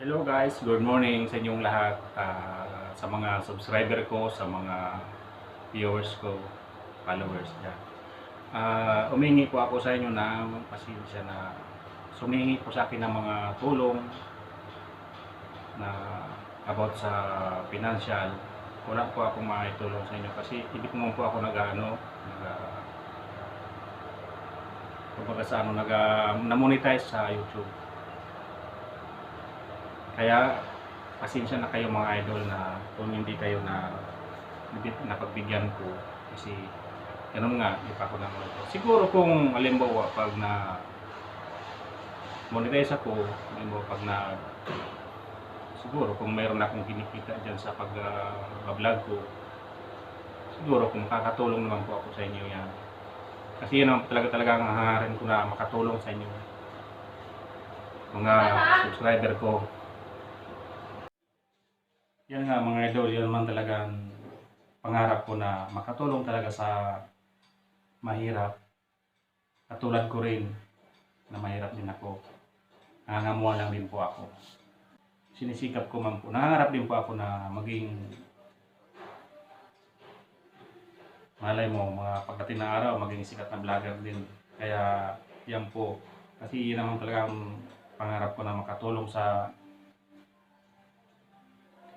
Hello guys, good morning sa inyong lahat. Ah, sa mga subscriber ko, sa mga viewers ko, followers dyan. Ah, umingi po ako sa inyo ng pasensya na sumingi po sa akin ng mga tulong na about sa financial. Wala po akong maitulong sa inyo kasi hindi po po ako nag-ano, nag kumbaga sa ano, nag, na-monetize sa YouTube. Kaya pasensya na kayo mga idol na kung hindi kayo na napagbigyan ko kasi ganun nga, di pa ako nang Siguro kung halimbawa pag na monetize ako, halimbawa pag na siguro kung mayroon akong kinikita dyan sa pag-vlog ko, siguro kung makakatulong naman po ako sa inyo yan. Kasi yun ang talaga talagang hangarin ko na makatulong sa inyo. Mga subscriber ko. Yan nga mga idol, yun man talagang pangarap ko na makatulong talaga sa mahirap. Katulad ko rin na mahirap din ako. Nangangamuha lang din po ako. Sinisikap ko man po. Nangangarap din po ako na maging malay mo, mga pagdating na araw, maging sikat na vlogger din. Kaya yan po. Kasi yun naman talagang pangarap ko na makatulong sa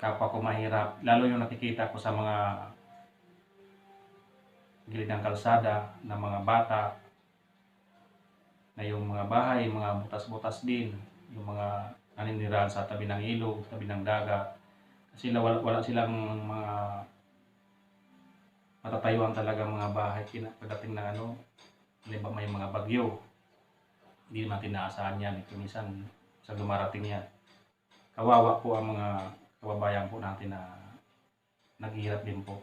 kapwa ko mahirap. Lalo yung nakikita ko sa mga gilid ng kalsada ng mga bata na yung mga bahay, mga butas-butas din, yung mga naninirahan sa tabi ng ilog, tabi ng dagat. Kasi wala, wala silang mga matatayuan talaga mga bahay pagdating ng ano, halimbawa may mga bagyo. Hindi natin inaasahan yan. Ito minsan sa dumarating yan. Kawawa po ang mga kababayan po natin na naghihirap din po.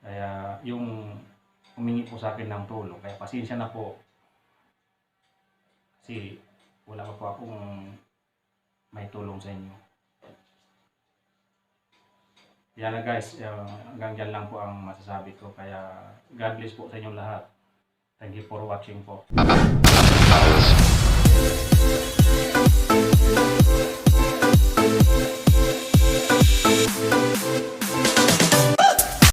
Kaya yung humingi po sa akin ng tulong, kaya pasensya na po. Kasi wala pa po akong may tulong sa inyo. Yan na guys, uh, hanggang dyan lang po ang masasabi ko. Kaya God bless po sa inyong lahat. Thank you for watching po.